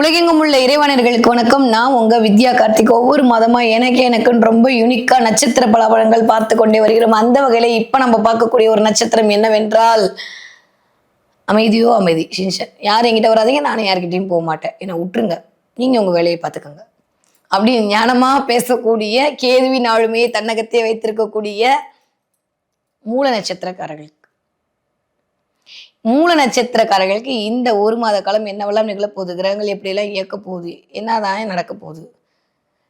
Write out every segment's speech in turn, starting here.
உலகெங்கும் உள்ள இறைவனர்களுக்கு வணக்கம். நான் உங்க வித்யா கார்த்திக். ஒவ்வொரு மாதமா எனக்கு எனக்குன்னு ரொம்ப யூனிக்கா நட்சத்திர பலாபலங்கள் பார்த்து கொண்டே வருகிறோம். அந்த வகையில இப்ப நம்ம பார்க்கக்கூடிய ஒரு நட்சத்திரம் என்னவென்றால் அமைதியோ அமைதி. சின்சன் யார் என்கிட்ட வராதீங்க. நானும் யார்கிட்டயும் போக மாட்டேன். என்னை விட்டுருங்க நீங்க உங்க வேலையை பார்த்துக்கோங்க. அப்படி ஞானமா பேசக்கூடிய கேதுவின் ஆளுமையை தன்னகத்தே வைத்திருக்கக்கூடிய மூல நட்சத்திரக்காரர்கள். மூல நட்சத்திரக்காரர்களுக்கு இந்த ஒரு மாத காலம் என்னவெல்லாம் நிகழப் போகுது கிரகங்கள் எப்படியெல்லாம் இயக்க போகுது? என்னதான் நடக்க போகுது?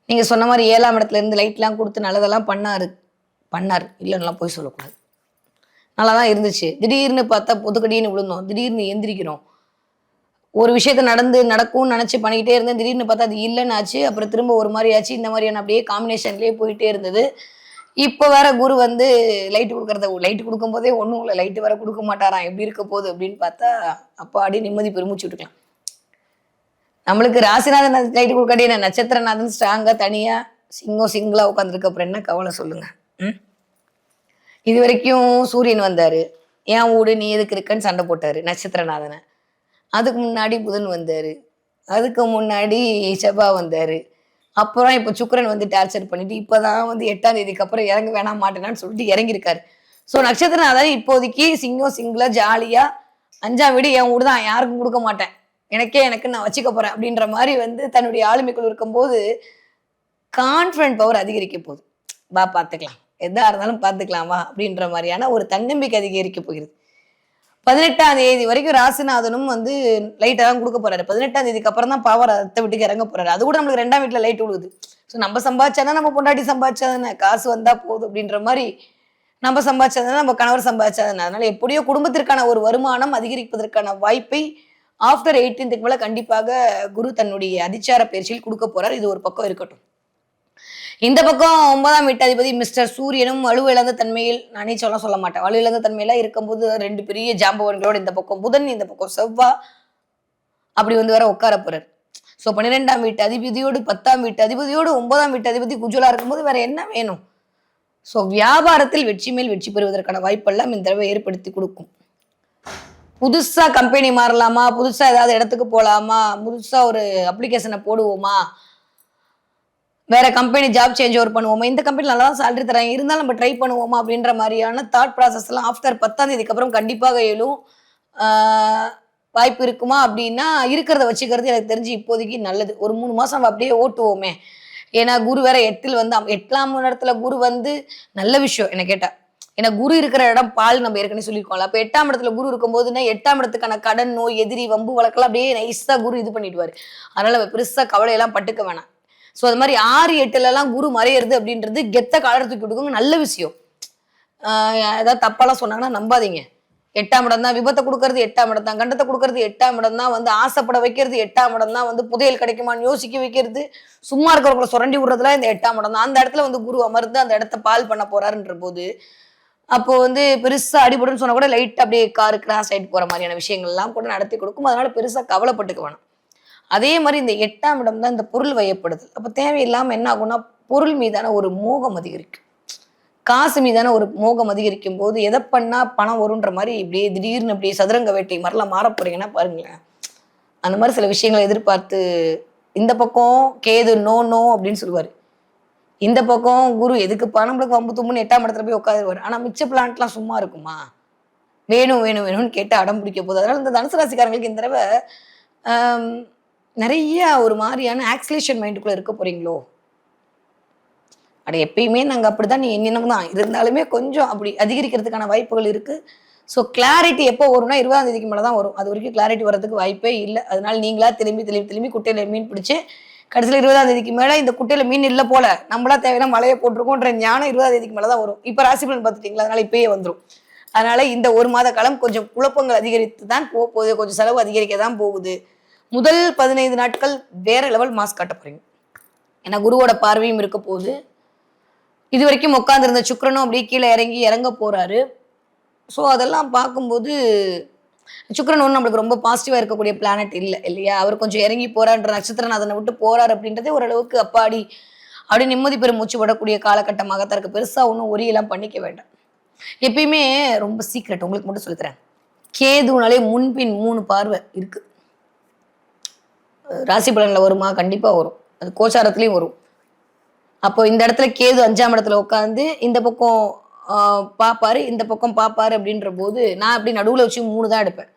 நீங்கள் சொன்ன மாதிரி ஏழாம் இடத்துல இருந்து லைட்லாம் கொடுத்து நல்லதெல்லாம் பண்ணாரு. பண்ணார். இல்லைன்னா போய் சொல்லக்கூடாது. நல்லா தான் இருந்துச்சு. திடீர்னு பார்த்தா பொதுக்கடின்னு விழுந்தோம். திடீர்னு எந்திரிக்கிறோம். ஒரு விஷயத்த நடந்து நடக்கும்னு நினச்சி பண்ணிக்கிட்டே இருந்தேன். திடீர்னு பார்த்தா அது இல்லைன்னு ஆச்சு அப்புறம் திரும்ப ஒரு மாதிரி ஆச்சு இந்த மாதிரியான அப்படியே காம்பினேஷன்லேயே போயிட்டே இருந்தது. இப்போ வேற குரு வந்து லைட் கொடுக்கறத லைட் கொடுக்கும் போதே ஒன்றும் இல்லை லைட்டு வேற கொடுக்க மாட்டாராம். எப்படி இருக்க போகுது அப்படின்னு பார்த்தா அப்போ அப்படியே நிம்மதி பெருமிச்சு விட்டுக்கலாம். நம்மளுக்கு ராசிநாதன் லைட் கொடுக்காட்டி என்ன நட்சத்திரநாதன் ஸ்ட்ராங்காக தனியாக சிங்கம் சிங்கிளாக உட்காந்துருக்க அப்புறம் என்ன கவலை சொல்லுங்க? ம்? இது வரைக்கும் சூரியன் வந்தாரு. ஏன் ஊடு நீ எதுக்கு இருக்கன்னு சண்டை போட்டாரு நட்சத்திரநாதனை. அதுக்கு முன்னாடி புதன் வந்தாரு. அதுக்கு முன்னாடி செவ்வாய் வந்தாரு. அப்புறம் இப்போ சுக்கரன் வந்து டார்ச்சர் பண்ணிட்டு இப்போதான் வந்து எட்டாம் தேதிக்கு அப்புறம் இறங்க வேணாம் மாட்டேனான்னு சொல்லிட்டு இறங்கியிருக்காரு. ஸோ நட்சத்திரநாதன் இப்போதைக்கு சிங்கம் சிங்கிளா ஜாலியாக அஞ்சாம் வீடு என் வீடு தான் யாருக்கும் கொடுக்க மாட்டேன். எனக்கே எனக்கு நான் வச்சுக்க போகிறேன் அப்படின்ற மாதிரி வந்து தன்னுடைய ஆளுமைக்குள் இருக்கும்போது கான்ஃபிடன்ட் பவர் அதிகரிக்க போகுது. வா பார்த்துக்கலாம். எதாக இருந்தாலும் பார்த்துக்கலாம் வா அப்படின்ற மாதிரியான ஒரு தன்னம்பிக்கை அதிகரிக்க போகிறது. பதினெட்டாம் தேதி வரைக்கும் ராசிநாதனும் வந்து லைட்டை தான் கொடுக்க போறாரு. பதினெட்டாம் தேதிக்கு அப்புறம் தான் பவர் அத்தை வீட்டுக்கு இறங்க போறாரு. அது கூட நம்மளுக்கு ரெண்டாம் வீட்டுல லைட் விழுகுது ஸோ நம்ம சம்பாதிச்சாதான் நம்ம பொண்டாட்டி சம்பாதிச்சாதானே காசு வந்தா போதும் அப்படின்ற மாதிரி நம்ம சம்பாதிச்சாதானே நம்ம கணவர் சம்பாதிச்சாதானே. அதனால எப்படியோ குடும்பத்திற்கான ஒரு வருமானம் அதிகரிப்பதற்கான வாய்ப்பை ஆஃப்டர் எயிட்டீன்த்துக்கு மேல கண்டிப்பாக குரு தன்னுடைய அதிச்சார பயிற்சியில் கொடுக்க போறார். இது ஒரு பக்கம் இருக்கட்டும். இந்த பக்கம் ஒன்பதாம் வீட்டாதிபதி மிஸ்டர் சூரியனும் வலுவிழந்த தன்மையில் நானே சொல்ல சொல்ல மாட்டேன். வலுவிழந்த தன்மையில இருக்கும்போது ரெண்டு பெரிய ஜாம்பவன்களோட இந்த பக்கம் புதன் இந்த பக்கம் செவ்வா அப்படி வந்து வேற உட்கார போறார். ஸோ பன்னிரெண்டாம் வீட்டு அதிபதியோடு பத்தாம் வீட்டு அதிபதியோடு ஒன்பதாம் வீட்டு அதிபதி குஜுவலாக இருக்கும்போது வேற என்ன வேணும்? ஸோ வியாபாரத்தில் வெற்றி மேல் வெற்றி பெறுவதற்கான வாய்ப்பெல்லாம் இந்த தடவை ஏற்படுத்தி கொடுக்கும். புதுசாக கம்பெனி மாறலாமா? புதுசாக ஏதாவது இடத்துக்கு போகலாமா புதுசாக ஒரு அப்ளிகேஷனை போடுவோமா? வேற கம்பெனி ஜாப் சேஞ்ச் ஓவர் பண்ணுவோமா? இந்த கம்பெனி நல்லா தான் சேலரி தராங்க இருந்தாலும் நம்ம ட்ரை பண்ணுவோமா அப்படின்ற மாதிரியான தாட் ப்ராசஸ் எல்லாம் ஆஃப்டர் பத்தாம் தேதிக்கு அப்புறம் கண்டிப்பாக எழும். வாய்ப்பு இருக்குமா அப்படின்னா இருக்கிறத வச்சுக்கிறது எனக்கு தெரிஞ்சு இப்போதைக்கு நல்லது. ஒரு மூணு மாசம் நம்ம அப்படியே ஓட்டுவோமே. ஏன்னா குரு வேற எட்டில் வந்து எட்டாம் இடத்துல குரு வந்து நல்ல விஷயம் என்ன கேட்டா. ஏன்னா குரு இருக்கிற இடம் பால் நம்ம ஏற்கனவே சொல்லியிருக்கோம்ல. அப்ப எட்டாம் இடத்துல குரு இருக்கும்போதுன்னா எட்டாம் இடத்துக்கான கடன் நோய் எதிரி வம்பு வழக்கெல்லாம் அப்படியே நைஸா குரு இது பண்ணிடுவாரு. அதனால நம்ம பெருசா கவலையெல்லாம் பட்டுக்க வேணாம். ஸோ அது மாதிரி ஆறு எட்டுலலாம் குரு மறையிறது அப்படின்றது கெத்த காலர் தூக்கி கொடுக்குங்க. நல்ல விஷயம். ஏதாவது தப்பாலாம் சொன்னாங்கன்னா நம்பாதீங்க. எட்டாம் இடம் தான் விபத்தை கொடுக்கறது எட்டாம் இடம் தான் கண்டத்தை கொடுக்கறது எட்டாம் இடம் தான் வந்து ஆசைப்பட வைக்கிறது எட்டாம் இடம் தான் வந்து புதையல் கிடைக்குமான்னு யோசிக்க வைக்கிறது. சும்மா இருக்கிறவங்கள சுரண்டி விடுறதுலாம் இந்த எட்டாம் இடம் தான். அந்த இடத்துல வந்து குரு அமர்ந்து அந்த இடத்த பால் பண்ண போறாருன்ற போது அப்போ வந்து பெருசா அடிபடுன்னு சொன்னா கூட லைட் அப்படியே காரு கிராஸ் ஆயிட்டு போற மாதிரியான விஷயங்கள்லாம் கூட நடத்தி கொடுக்கும். அதனால பெருசா கவலைப்பட்டுக்க வேணாம். அதே மாதிரி இந்த எட்டாம் இடம் தான் இந்த பொருள் வயப்படுதல் அப்போ தேவையில்லாமல் என்ன ஆகும்னா பொருள் மீதான ஒரு மோகம் அதிகரிக்கும். காசு மீதான ஒரு மோகம் அதிகரிக்கும் போது எதை பண்ணா பணம் வரும்ன்ற மாதிரி இப்படியே திடீர்னு அப்படியே சதுரங்க வேட்டை மாதிரிலாம் மாற போறீங்கன்னா பாருங்களேன். அந்த மாதிரி சில விஷயங்களை எதிர்பார்த்து இந்த பக்கம் கேது நோ நோ அப்படின்னு சொல்லுவார். இந்த பக்கம் குரு எதுக்குப்பா நம்மளுக்கு வம்பு தும்புன்னு எட்டாம் இடத்துல போய் உட்காந்துருவார் ஆனால் மிச்ச பிளான்ட்லாம் சும்மா இருக்குமா? வேணும் வேணும் வேணும்னு கேட்டு அடம் பிடிக்க போகுது. அதனால இந்த தனுசு ராசிக்காரங்களுக்கு இந்த தடவை நிறைய ஒரு மாதிரியான ஆக்சிலேஷன் மைண்டுக்குள்ளே இருக்க போறீங்களோ? அட எப்பயுமே நாங்க அப்படிதான் நீ எண்ணினம் தான். இருந்தாலுமே கொஞ்சம் அப்படி அதிகரிக்கிறதுக்கான வாய்ப்புகள் இருக்குது ஸோ கிளாரிட்டி எப்போ வரும்னா இருபதாம் தேதிக்கு மேலே தான் வரும். அது வரைக்கும் கிளாரிட்டி வரதுக்கு வாய்ப்பே இல்லை. அதனால நீங்களா திரும்பி திரும்பி திரும்பி குட்டையில் மீன் பிடிச்சி கடைசியில் இருபதாம் தேதிக்கு மேலே இந்த குட்டையில் மீன் இல்லை போல. நம்மளா தேவையான மழையை போட்டிருக்கோன்ற ஞானம் இருபதாம் தேதிக்கு மேலே தான் வரும். இப்போ ராசி பலன் பார்த்துட்டீங்களா? அதனால இப்பயே வந்துடும் அதனால இந்த ஒரு மாத காலம் கொஞ்சம் குழப்பங்கள் அதிகரித்து தான் போக போகுது. கொஞ்சம் செலவு அதிகரிக்க தான் போகுது. முதல் பதினைந்து நாட்கள் வேற லெவல் மாஸ்க் காட்ட போறீங்க. ஏன்னா குருவோட பார்வையும் இருக்க போகுது. இது வரைக்கும் உட்காந்துருந்த சுக்கிரனும் அப்படியே கீழே இறங்கி இறங்க போறாரு. ஸோ அதெல்லாம் பார்க்கும்போது சுக்கரன் ஒன்று நம்மளுக்கு ரொம்ப பாசிட்டிவாக இருக்கக்கூடிய பிளானட் இல்லை இல்லையா? அவர் கொஞ்சம் இறங்கி போறான்ற நட்சத்திரநாதனை விட்டு போறார் அப்படின்றதே ஓரளவுக்கு அப்பாடி அப்படி நிம்மதி பெரும் மூச்சு விடக்கூடிய காலகட்டமாக தான் இருக்கு. பெருசாக ஒன்றும் ஒரியெல்லாம் பண்ணிக்க வேண்டாம். எப்பயுமே ரொம்ப சீக்ரெட் உங்களுக்கு மட்டும் சொல்லித்தரேன். கேதுனாலே முன்பின் மூணு பார்வை இருக்குது ராசி பலனில் வருமா? கண்டிப்பாக வரும். அது கோச்சாரத்துலேயும் வரும். அப்போ இந்த இடத்துல கேது அஞ்சாம் இடத்துல உட்காந்து இந்த பக்கம் பார்ப்பாரு இந்த பக்கம் பார்ப்பாரு அப்படின்ற போது நான் அப்படி நடுவில் வச்சு மூணு தான் எடுப்பேன்.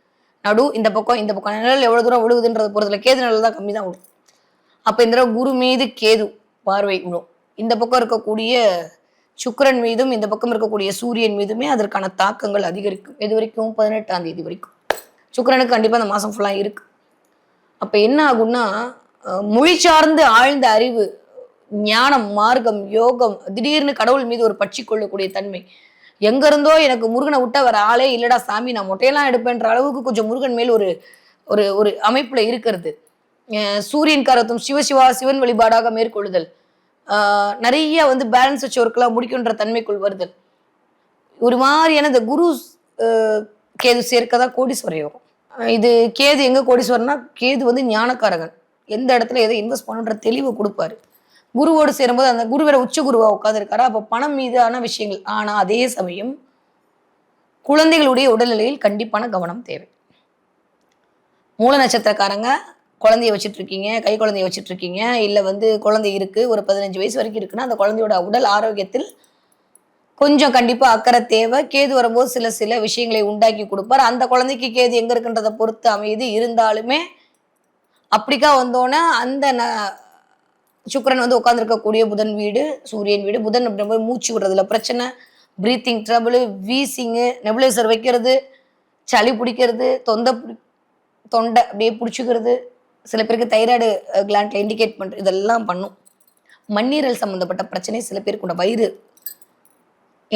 நடு இந்த பக்கம் இந்த பக்கம். நிழல் எவ்வளோ தூரம் விழுகுதுன்றது போகிறதுல கேது நிழல் தான் கம்மி தான் விழும். அப்போ இந்த தடவை குரு மீது கேது பார்வை விழும். இந்த பக்கம் இருக்கக்கூடிய சுக்கிரன் மீதும் இந்த பக்கம் இருக்கக்கூடிய சூரியன் மீதுமே அதற்கான தாக்கங்கள் அதிகரிக்கும். இது வரைக்கும்? பதினெட்டாம் தேதி வரைக்கும். சுக்கரனுக்கு கண்டிப்பாக அந்த மாதம் ஃபுல்லாக இருக்குது அப்போ என்ன ஆகும்னா மொழி சார்ந்து ஆழ்ந்த அறிவு ஞானம் மார்க்கம் யோகம் திடீர்னு கடவுள் மீது ஒரு பற்றி கொள்ளக்கூடிய தன்மை. எங்க இருந்தோ எனக்கு முருகனை விட்டா வர ஆளே இல்லடா சாமி நான் மொட்டையெல்லாம் எடுப்பேன்ற அளவுக்கு கொஞ்சம் முருகன் மேல் ஒரு ஒரு ஒரு அமைப்புல இருக்கிறது. சூரியன் காரத்தும் சிவசிவா சிவன் வழிபாடாக மேற்கொள்ளுதல். நிறைய வந்து பேலன்ஸ் வச்சு ஒர்க்கெல்லாம் முடிக்கின்ற தன்மைக்குள் வருதல். ஒரு மாதிரியான இந்த குரு கேது சேர்க்க தான் கோடீஸ்வர யோகம். இது கேது எங்க கோடீஸ்வரனா கேது வந்து ஞானக்காரகன். எந்த இடத்துல எதை இன்வெஸ்ட் பண்ணுன்ற தெளிவை கொடுப்பாரு. குருவோடு சேரும்போது அந்த குரு வேற உச்ச குருவா உட்காந்துருக்காரு அப்போ பணம் மீதான விஷயங்கள். ஆனா அதே சமயம் குழந்தைகளுடைய உடல்நிலையில் கண்டிப்பான கவனம் தேவை. மூல நட்சத்திரக்காரங்க குழந்தைய வச்சுட்டு இருக்கீங்க கை குழந்தைய வச்சுட்டு இருக்கீங்க இல்லை வந்து குழந்தை இருக்கு ஒரு பதினஞ்சு வயசு வரைக்கும் இருக்குன்னா அந்த குழந்தையோட உடல் ஆரோக்கியத்தில் கொஞ்சம் கண்டிப்பா அக்கறை தேவை. கேது வரும்போது சில சில விஷயங்களை உண்டாக்கி கொடுப்பார். அந்த குழந்தைக்கு கேது எங்க இருக்குன்றதை பொறுத்து அமையுது. இருந்தாலுமே அப்படிக்கா வந்தோன்னே அந்த ந- சுக்கிரன் வந்து உட்காந்துருக்கக்கூடிய புதன் வீடு சூரியன் வீடு புதன் அப்படிங்கும்போது மூச்சு விடுறதுல பிரச்சனை. ப்ரீத்திங் ட்ரபிள் வீசிங்கு நெபுலைசர் வைக்கிறது சளி பிடிக்கிறது தொண்டை பிடி தொண்டை அப்படியே பிடிச்சிக்கிறது. சில பேருக்கு தைராய்டு கிளாண்ட்ல இண்டிகேட் பண்ணுறது இதெல்லாம் பண்ணும். மண்ணீரல் சம்மந்தப்பட்ட பிரச்சனை சில பேருக்கு கூட வயிறு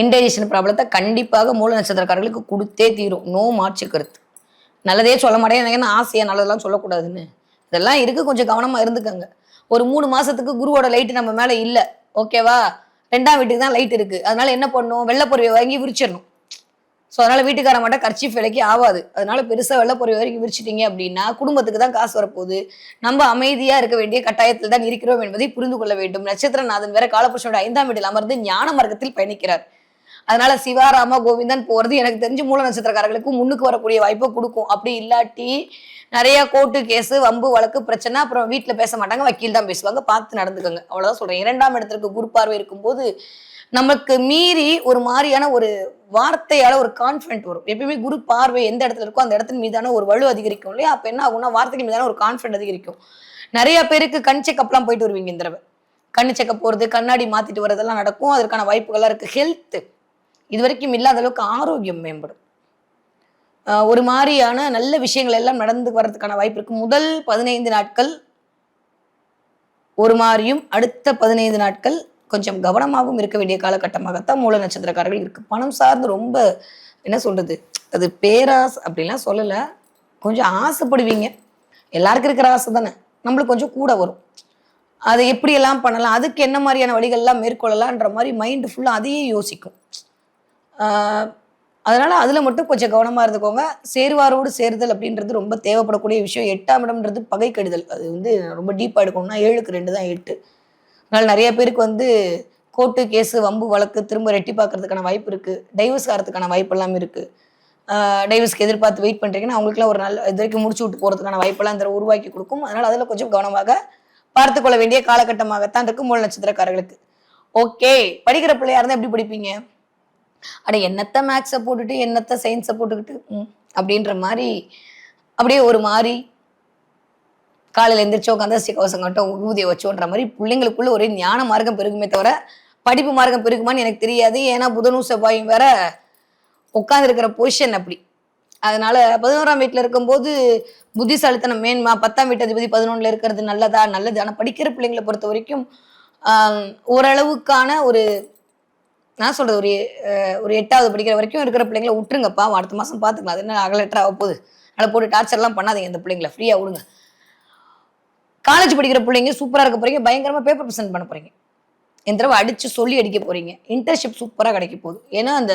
இன்டைஜஷன் ப்ராப்ளத்தை கண்டிப்பாக மூல நட்சத்திரக்காரர்களுக்கு கொடுத்தே தீரும். நோ மாற்று கருத்து. நல்லதே சொல்ல மாட்டேன். என்ன ஆசையா? நல்லதெல்லாம் சொல்லக்கூடாதுன்னு. இதெல்லாம் இருக்கு. கொஞ்சம் கவனமா இருந்துக்கங்க. ஒரு மூணு மாசத்துக்கு குருவோட லைட் நம்ம மேல இல்ல. ஓகேவா ரெண்டாம் வீட்டுக்கு தான் லைட் இருக்கு. அதனால என்ன பண்ணும்? வெள்ளப்பொருவை வாங்கி விரிச்சிடணும். ஸோ அதனால வீட்டுக்கார மட்டும் கர்ச்சீஃப் விலைக்கு ஆகாது அதனால பெருசாக வெள்ளைப்பொருவை வரைக்கும் விரிச்சிட்டிங்க அப்படின்னா குடும்பத்துக்கு தான் காசு வரப்போகுது. நம்ம அமைதியாக இருக்க வேண்டிய கட்டாயத்தில் தான் இருக்கிறோம் என்பதை புரிந்து கொள்ள வேண்டும். நட்சத்திரநாதன் வேற காலபுருஷனோட ஐந்தாம் வீட்டில் அமர்ந்து ஞான மார்க்கத்தில் பயணிக்கிறார். அதனால சிவாராம கோவிந்தன் போறது எனக்கு தெரிஞ்சு மூல நட்சத்திரக்காரர்களுக்கு முன்னுக்கு வரக்கூடிய வாய்ப்பை கொடுக்கும். அப்படி இல்லாட்டி நிறைய கோர்ட்டு கேஸு வம்பு வழக்கு பிரச்சனை அப்புறம் வீட்டில் பேச மாட்டாங்க வக்கீல் தான் பேசுவாங்க. பார்த்து நடந்துக்கோங்க. அவ்வளவுதான் சொல்றேன். இரண்டாம் இடத்திற்கு குரு பார்வை இருக்கும்போது நமக்கு மீறி ஒரு மாதிரியான ஒரு வார்த்தையால ஒரு கான்ஃபிடென்ட் வரும். எப்பயுமே குரு பார்வை எந்த இடத்துல இருக்கோ அந்த இடத்தின் மீதான ஒரு வலு அதிகரிக்கும் இல்லையா? அப்ப என்ன ஆகும்னா வார்த்தைக்கு மீதான ஒரு கான்ஃபிடென்ட் அதிகரிக்கும். நிறைய பேருக்கு கண் செக்கப்லாம் போயிட்டு வருவீங்க இந்த தடவை. கண் செக்கப் போறது கண்ணாடி மாத்திட்டு வரதெல்லாம் நடக்கும். அதற்கான வாய்ப்புகள்லாம் இருக்கு. ஹெல்த் இது வரைக்கும் இல்லாத அளவுக்கு ஆரோக்கியம் மேம்படும். ஒரு மாதிரியான நல்ல விஷயங்கள் எல்லாம் நடந்து வர்றதுக்கான வாய்ப்பு இருக்கு. முதல் பதினைந்து நாட்கள் ஒரு மாதிரியும் அடுத்த பதினைந்து நாட்கள் கொஞ்சம் கவனமாகவும் இருக்க வேண்டிய காலகட்டமாகத்தான் மூல நட்சத்திரக்காரர்கள் இருக்கு. பணம் சார்ந்து ரொம்ப என்ன சொல்றது? அது பேராஸ் அப்படிலாம் சொல்லலை. கொஞ்சம் ஆசைப்படுவீங்க. எல்லாருக்கும் இருக்கிற ஆசை தானே. நம்மளுக்கு கொஞ்சம் கூட வரும். அதை எப்படியெல்லாம் பண்ணலாம்? அதுக்கு என்ன மாதிரியான வழிகள்லாம் மேற்கொள்ளலான்ற மாதிரி மைண்டு ஃபுல்லாக அதையே யோசிக்கும். அதனால் அதில் மட்டும் கொஞ்சம் கவனமாக இருந்துக்கோங்க. சேருவாரோடு சேருதல் அப்படின்றது ரொம்ப தேவைப்படக்கூடிய விஷயம். எட்டாம் இடம்ன்றது பகை கெடுதல் அது வந்து ரொம்ப டீப்பாக எடுக்கணும்னா ஏழுக்கு ரெண்டு தான் எட்டு. அதனால் நிறைய பேருக்கு வந்து கோர்ட்டு கேஸு வம்பு வழக்கு திரும்ப ரெட்டி பார்க்கறதுக்கான வாய்ப்பு இருக்குது டைவர்ஸ் ஆகிறதுக்கான வாய்ப்பு எல்லாம் இருக்கு. டைவர்ஸ்க்கு எதிர்பார்த்து வெயிட் பண்ணுறீங்கன்னா அவங்களுக்குலாம் ஒரு நல்ல இது வரைக்கும் முடிச்சு விட்டு போகிறதுக்கான வாய்ப்பெல்லாம் இந்த உருவாக்கி கொடுக்கும். அதனால் அதில் கொஞ்சம் கவனமாக பார்த்து கொள்ள வேண்டிய காலகட்டமாகத்தான் இருக்கும் மூல நட்சத்திரக்காரர்களுக்கு. ஓகே படிக்கிற பிள்ளையா இருந்தால் எப்படி படிப்பீங்க? அட என்னத்த மேக்ஸை போட்டுட்டு என்னத்த சயின்ஸை போட்டுக்கிட்டு அப்படின்ற மாதிரி அப்படியே ஒரு மாதிரி காலையில் எந்திரிச்சோ கந்தசி கவசம் கட்டும் ஊதிய வச்சோன்ற மாதிரி பிள்ளைங்களுக்குள்ள ஒரே ஞான மார்க்கம் பெருகுமே தவிர படிப்பு மார்க்கம் பெருகுமான்னு எனக்கு தெரியாது. ஏன்னா புதனும் செவ்வாயும் வேற உட்காந்துருக்கிற பொசிஷன் அப்படி. அதனால பதினோராம் வீட்டில் இருக்கும்போது புத்திசாலித்தனம் மேன்மா பத்தாம் வீட்டு அதிபதி பதினொன்றில் இருக்கிறது நல்லதா நல்லது. ஆனால் படிக்கிற பிள்ளைங்களை பொறுத்த வரைக்கும் ஓரளவுக்கான ஒரு நான் சொல்றது ஒரு ஒரு எட்டாவது படிக்கிற வரைக்கும் இருக்கிற பிள்ளைங்கள விட்டுருங்கப்பா. அடுத்த மாதம் பார்த்துக்கலாம் அது என்ன அகலெட்டர் ஆக போகுது? அதில் போட்டு டார்ச்சர்லாம் பண்ணாதீங்க இந்த பிள்ளைங்கள. ஃப்ரீயாக விடுங்க. காலேஜ் படிக்கிற பிள்ளைங்க சூப்பராக இருக்க போறீங்க. பயங்கரமாக பேப்பர் ப்ரெசென்ட் பண்ண போறீங்க. இந்த தடவை அடிச்சு சொல்லி அடிக்க போறீங்க. இன்டர்ன்ஷிப் சூப்பராக கிடைக்க போகுது. ஏன்னா அந்த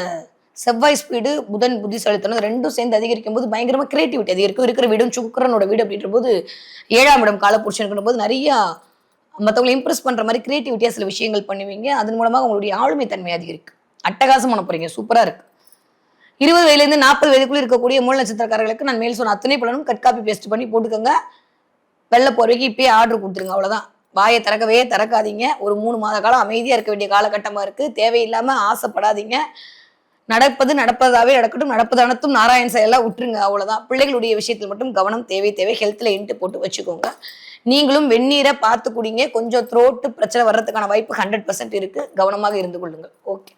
செவ்வாய் ஸ்பீடு புதன் புத்திசாலித்தனம் இது ரெண்டும் சேர்ந்து அதிகரிக்கும் போது பயங்கரமாக கிரியேட்டிவிட்டி அதிகரிக்கும். இருக்கிற வீடும் சுக்கரனோட வீடு அப்படின்ற போது ஏழாம் இடம் காலப்புருஷன் போது நிறையா மற்றவங்களை இம்ப்ரெஸ் பண்ணுற மாதிரி கிரியேட்டிவிட்டியாக சில விஷயங்கள் பண்ணுவீங்க. அதன் மூலமாக உங்களுடைய ஆளுமை தன்மை அதிகரிக்கும். அட்டகாசம் பண்ண போகிறீங்க சூப்பராக இருக்கு. இருபது வயதுலேருந்து நாற்பது வயதுக்குள்ளே இருக்கக்கூடிய மூல நட்சத்திரக்காரர்களுக்கு நான் மேல் சொன்ன அத்தனை பலனும் கட் காப்பி பேஸ்ட் பண்ணி போட்டுக்கோங்க. வெள்ளை போர்வைக்கு இப்பயே ஆர்டர் கொடுத்துருங்க அவ்வளோதான் வாயை திறக்கவே திறக்காதீங்க. ஒரு மூணு மாத காலம் அமைதியாக இருக்க வேண்டிய காலகட்டமாக இருக்குது தேவையில்லாமல் ஆசைப்படாதீங்க. நடப்பது நடப்பதாவே நடக்கட்டும் நடப்பது அனைத்தும் நாராயண் செயலாக விட்டுருங்க அவ்வளோதான் பிள்ளைகளுடைய விஷயத்தில் மட்டும் கவனம் தேவை தேவை. ஹெல்த்தில் இன்ட்டு போட்டு வச்சுக்கோங்க. நீங்களும் வெந்நீரை பார்த்து குடிங்க. கொஞ்சம் த்ரோட்டு பிரச்சனை வர்றதுக்கான வாய்ப்பு ஹண்ட்ரட் பர்சன்ட் இருக்குது கவனமாக இருந்து கொள்ளுங்கள். ஓகே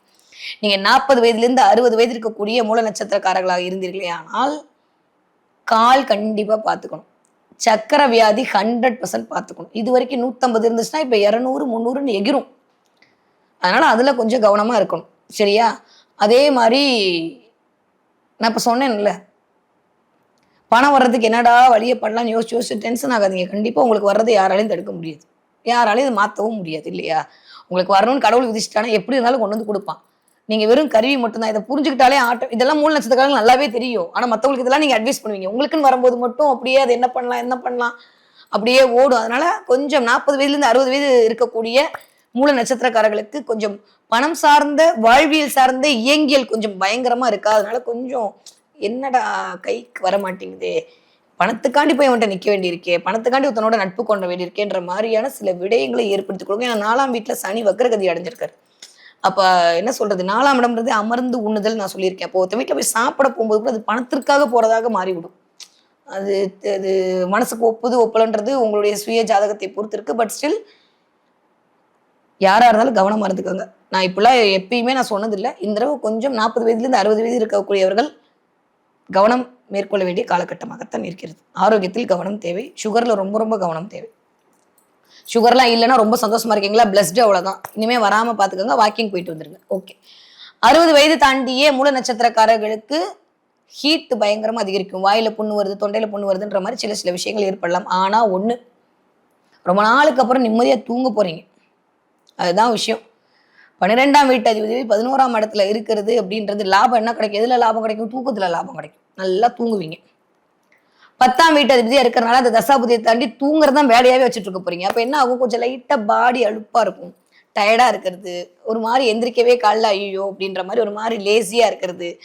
நீங்கள் நாற்பது வயதுலேருந்து அறுபது வயது இருக்கக்கூடிய மூல நட்சத்திரக்காரர்களாக இருந்தீர்களே ஆனால் கால் கண்டிப்பாக பார்த்துக்கணும். சக்கர வியாதி ஹண்ட்ரட் பர்சன்ட் பார்த்துக்கணும். இது வரைக்கும் நூற்றம்பது இருந்துச்சுன்னா இப்போ இரநூறு முந்நூறுன்னு எகிரும். அதனால் அதில் கொஞ்சம் கவனமாக இருக்கணும். சரியா? அதே மாதிரி நான் இப்போ சொன்னேன்ல பணம் வர்றதுக்கு என்னடா வழியை பண்ணலாம்னு யோசிச்சு யோசிச்சு டென்ஷன் ஆகாதீங்க. கண்டிப்பாக உங்களுக்கு வர்றதை யாராலையும் தடுக்க முடியாது. யாராலையும் இது மாற்றவும் முடியாது இல்லையா? உங்களுக்கு வரணும்னு கடவுள் விதிச்சிட்டானா எப்படி இருந்தாலும் கொண்டு வந்து கொடுப்பான். நீங்கள் வெறும் கருவி மட்டும்தான் இதை புரிஞ்சுக்கிட்டாலே ஆட்டம் இதெல்லாம் மூணு நட்சத்திரக்காரங்க நல்லாவே தெரியும். ஆனால் மற்றவங்களுக்கு இதெல்லாம் நீங்கள் அட்வைஸ் பண்ணுவீங்க. உங்களுக்குன்னு வரும்போது மட்டும் அப்படியே அது என்ன பண்ணலாம் என்ன பண்ணலாம் அப்படியே ஓடும். அதனால் கொஞ்சம் நாற்பது வயதுலேருந்து அறுபது வயது இருக்கக்கூடிய மூல நட்சத்திரக்காரர்களுக்கு கொஞ்சம் பணம் சார்ந்த வாழ்வியல் சார்ந்த இயங்கியல் கொஞ்சம் பயங்கரமா இருக்கா? அதனால கொஞ்சம் என்னடா கைக்கு வர மாட்டேங்குதே? பணத்துக்காண்டி போய் அவன்கிட்ட நிற்க வேண்டியிருக்கே. பணத்துக்காண்டி ஒருத்தனோட நட்பு கொண்ட வேண்டியிருக்கேன்ற மாதிரியான சில விடயங்களை ஏற்படுத்தி கொடுக்கும் ஏன்னா நாலாம் வீட்டில் சனி வக்கரகதி அடைஞ்சிருக்காரு. அப்போ என்ன சொல்றது? நாலாம் இடம்ன்றது அமர்ந்து உண்ணுதல் நான் சொல்லியிருக்கேன். அப்போ ஒருத்த வீட்டில் போய் சாப்பிட போகும்போது கூட அது பணத்திற்காக போறதாக மாறிவிடும். அது அது மனசுக்கு ஒப்புது ஒப்பலன்றது உங்களுடைய சுய ஜாதகத்தை பொறுத்து இருக்கு பட் ஸ்டில் யாராக இருந்தாலும் கவனமாக இருந்துக்கோங்க நான் இப்பெல்லாம் எப்பயுமே நான் சொன்னதில்லை. இந்த தடவை கொஞ்சம் நாற்பது வயதுலேருந்து அறுபது வயது இருக்கக்கூடியவர்கள் கவனம் மேற்கொள்ள வேண்டிய காலகட்டமாகத்தான் இருக்கிறது. ஆரோக்கியத்தில் கவனம் தேவை. சுகரில் ரொம்ப ரொம்ப கவனம் தேவை. சுகர்லாம் இல்லைன்னா ரொம்ப சந்தோஷமா இருக்கீங்களா? பிளஸ்டு அவ்வளோதான் இனிமேல் வராமல் பார்த்துக்கோங்க. வாக்கிங் போயிட்டு வந்துருங்க. ஓகே அறுபது வயது தாண்டியே மூல நட்சத்திரக்காரர்களுக்கு ஹீட் பயங்கரமாக அதிகரிக்கும். வாயில புண்ணு வருது தொண்டையில புண்ணு வருதுன்ற மாதிரி சில சில விஷயங்கள் ஏற்படலாம். ஆனால் ஒன்று ரொம்ப நாளுக்கு அப்புறம் நிம்மதியாக தூங்க போறீங்க. அதுதான் விஷயம். பன்னிரெண்டாம் வீட்டு அதிபதி பதினோராம் இடத்துல இருக்கிறது அப்படின்றது லாபம் என்ன கிடைக்கும்? எதுல லாபம் கிடைக்கும்? தூக்கத்துல லாபம் கிடைக்கும். நல்லா தூங்குவீங்க. பத்தாம் வீட்டு அதிபதியா இருக்கிறனால அந்த தசாபதியை தாண்டி தூங்குறது தான் வேலையாவே வச்சுட்டு இருக்க போறீங்க. அப்ப என்ன ஆகும்? கொஞ்சம் லைட்டா பாடி அழுப்பாக இருக்கும். டயர்டா இருக்கிறது. ஒரு மாதிரி எந்திரிக்கவே காலைல ஐயோ அப்படின்ற மாதிரி ஒரு மாதிரி லேசியா இருக்கிறது.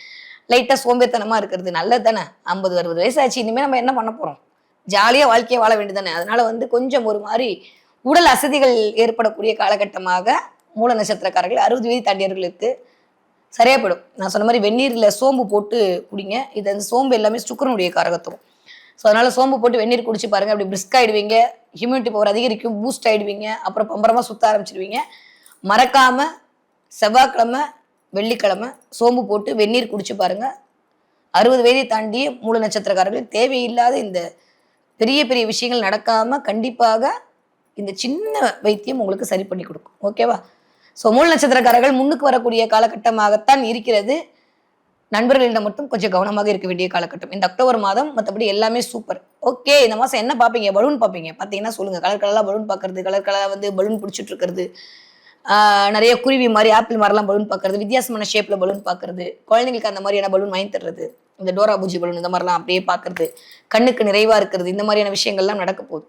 லைட்டா சோம்பேத்தனமா இருக்கிறது. நல்லது தானே? ஐம்பது அறுபது வயசு ஆச்சு. இனிமே நம்ம என்ன பண்ண போறோம்? ஜாலியா வாழ்க்கையை வாழ வேண்டியதானே அதனால வந்து கொஞ்சம் ஒரு மாதிரி உடல் அசதிகள் ஏற்படக்கூடிய காலகட்டமாக மூல நட்சத்திரக்காரர்கள் அறுபது வயது தாண்டியவர்களுக்கு சரியா நான் சொன்ன மாதிரி வெந்நீரில் சோம்பு போட்டு குடிங்க. இது அந்த சோம்பு எல்லாமே சுக்கரனுடைய காரகத்துவம். ஸோ அதனால் சோம்பு போட்டு வெந்நீர் குடிச்சு பாருங்க. அப்படி பிரிஸ்க் ஆயிடுவீங்க. ஹியூமினிட்டி பவர் அதிகரிக்கும். பூஸ்ட் ஆகிடுவீங்க அப்புறம் பம்பரமாக சுத்த ஆரம்பிச்சிடுவீங்க மறக்காமல் செவ்வாய்க்கிழமை வெள்ளிக்கிழமை சோம்பு போட்டு வெந்நீர் குடிச்சு பாருங்க. அறுபது வயதை தாண்டிய மூல நட்சத்திரக்காரர்கள் தேவையில்லாத இந்த பெரிய பெரிய விஷயங்கள் நடக்காமல் கண்டிப்பாக இந்த சின்ன வைத்தியம் உங்களுக்கு சரி பண்ணி கொடுக்கும். ஓகேவா ஸோ மூல நட்சத்திரக்காரர்கள் முன்னுக்கு வரக்கூடிய காலகட்டமாகத்தான் இருக்கிறது. நண்பர்களிடம் மட்டும் கொஞ்சம் கவனமாக இருக்க வேண்டிய காலகட்டம். இந்த அக்டோபர் மாதம் மற்றபடி எல்லாமே சூப்பர் ஓகே இந்த மாதம் என்ன பார்ப்பீங்க? பலூன் பார்ப்பீங்க. பார்த்தீங்கன்னா சொல்லுங்க. கலர் கலராக பலூன் பார்க்கறது கலர் கலராக வந்து பலூன் பிடிச்சிட்டு இருக்கிறது. நிறைய குருவி மாதிரி ஆப்பிள் மாதிரிலாம் பலூன் பார்க்கறது வித்தியாசமான ஷேப்ல பலூன் பார்க்கறது. குழந்தைங்களுக்கு அந்த மாதிரியான பலூன் வாங்கி தர்றது. இந்த டோரா பூஜி பலூன் இந்த மாதிரிலாம் அப்படியே பார்க்கறது. கண்ணுக்கு நிறைவாக இருக்கிறது. இந்த மாதிரியான விஷயங்கள்லாம் நடக்க போகுது.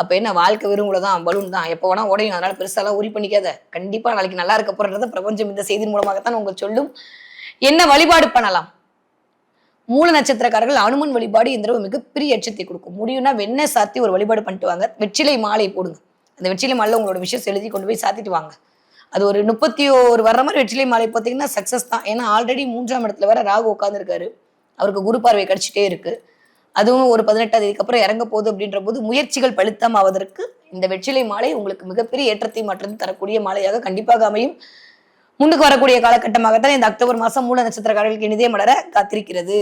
அப்ப என்ன வாழ்க்கை வெறும் தான் பலூன் தான் எப்போ வேணா உடையும் அதனால பெருசாலாம் உரி பண்ணிக்காத. கண்டிப்பா நாளைக்கு நல்லா இருக்க போறத பிரபஞ்சம் இந்த செய்தி மூலமாகத்தான் உங்களுக்கு சொல்லும். என்ன வழிபாடு பண்ணலாம்? மூல நட்சத்திரக்காரர்கள் அனுமன் வழிபாடு இந்த தடவை மிகப்பெரிய எச்சத்தை கொடுக்கும். முடியும்னா வெண்ணெய் சாத்தி ஒரு வழிபாடு பண்ணிட்டு வாங்க. வெற்றிலை மாலை போடுங்க. அந்த வெற்றிலை மாலை உங்களோட விஷயம் எழுதி கொண்டு போய் சாத்திட்டு வாங்க. அது ஒரு முப்பத்தி ஒரு வர்ற மாதிரி வெற்றிலை மாலை பார்த்தீங்கன்னா சக்சஸ் தான். ஏன்னா ஆல்ரெடி மூன்றாம் இடத்துல வேற ராகு உட்காந்துருக்காரு அவருக்கு குரு பார்வை கிடைச்சிட்டே இருக்குது அதுவும் ஒரு பதினெட்டாம் தேதிக்கு அப்புறம் இறங்க போகுது அப்படின்ற போது முயற்சிகள் பலித்தம் ஆவதற்கு இந்த வெற்றிலை மாலை உங்களுக்கு மிகப்பெரிய ஏற்றத்தை மாற்றம் தரக்கூடிய மாலையாக கண்டிப்பாக அமையும். முன்னுக்கு வரக்கூடிய காலகட்டமாகத்தான் இந்த அக்டோபர் மாசம் மூல நட்சத்திரக்காரர்களுக்கு இனிதே மலர காத்திருக்கிறது.